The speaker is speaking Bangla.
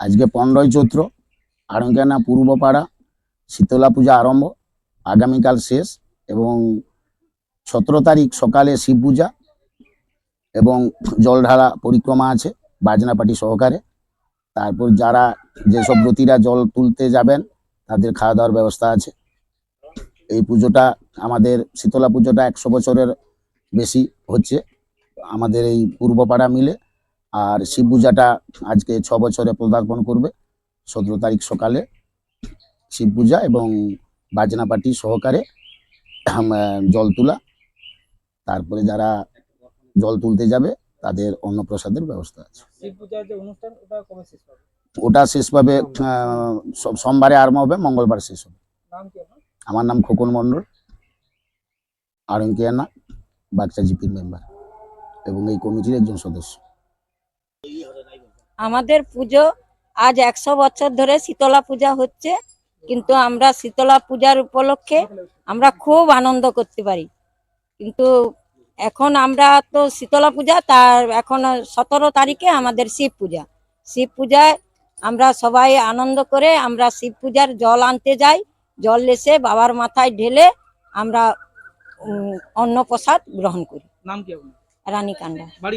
আজকে পনেরোই চৈত্র আড়ঙ্কানা পূর্বপাড়া, শীতলা পূজা আরম্ভ, আগামীকাল শেষ এবং সতেরো তারিখ সকালে শিব পূজা এবং জল ঢালা পরিক্রমা আছে বাজনা পার্টি সহকারে। তারপর যারা যেসব ব্রতীরা জল তুলতে যাবেন, তাদের খাওয়া দাওয়ার ব্যবস্থা আছে। এই পুজোটা আমাদের শীতলা পুজোটা একশো বছরের বেশি হচ্ছে। আমাদের এই পূর্বপাড়া মিলে আর শিব পূজাটা আজকে ছ বছরে পদার্পণ করবে। সতেরো তারিখ সকালে শিব পূজা এবং বাজনা পার্টি সহকারে জল তোলা। তারপরে যারা জল তুলতে যাবে তাদের অন্নপ্রসাদের ব্যবস্থা আছে। ওটা শেষ পাবে সোমবারে আরম্ভ হবে মঙ্গলবার শেষ হবে। আমার নাম খোকন মণ্ডল আড়ঙ্কিয়ানা বাগচা জিপির মেম্বার এবং এই কমিটির একজন সদস্য। আমাদের পুজো আজ একশো বছর ধরে শীতলা পূজা হচ্ছে কিন্তু আমরা শীতলা পূজার উপলক্ষে আমরা খুব আনন্দ করতে পারি। কিন্তু এখন আমরা তো শীতলা পূজা তার এখন সতেরো তারিখে আমাদের শিব পূজা। শিব পূজায় আমরা সবাই আনন্দ করে আমরা শিব পূজার জল আনতে যাই জল এসে বাবার মাথায় ঢেলে আমরা উম, অন্নপ্রসাদ গ্রহণ করি। নাম কি আপনার? রানীকান্দা বাড়ি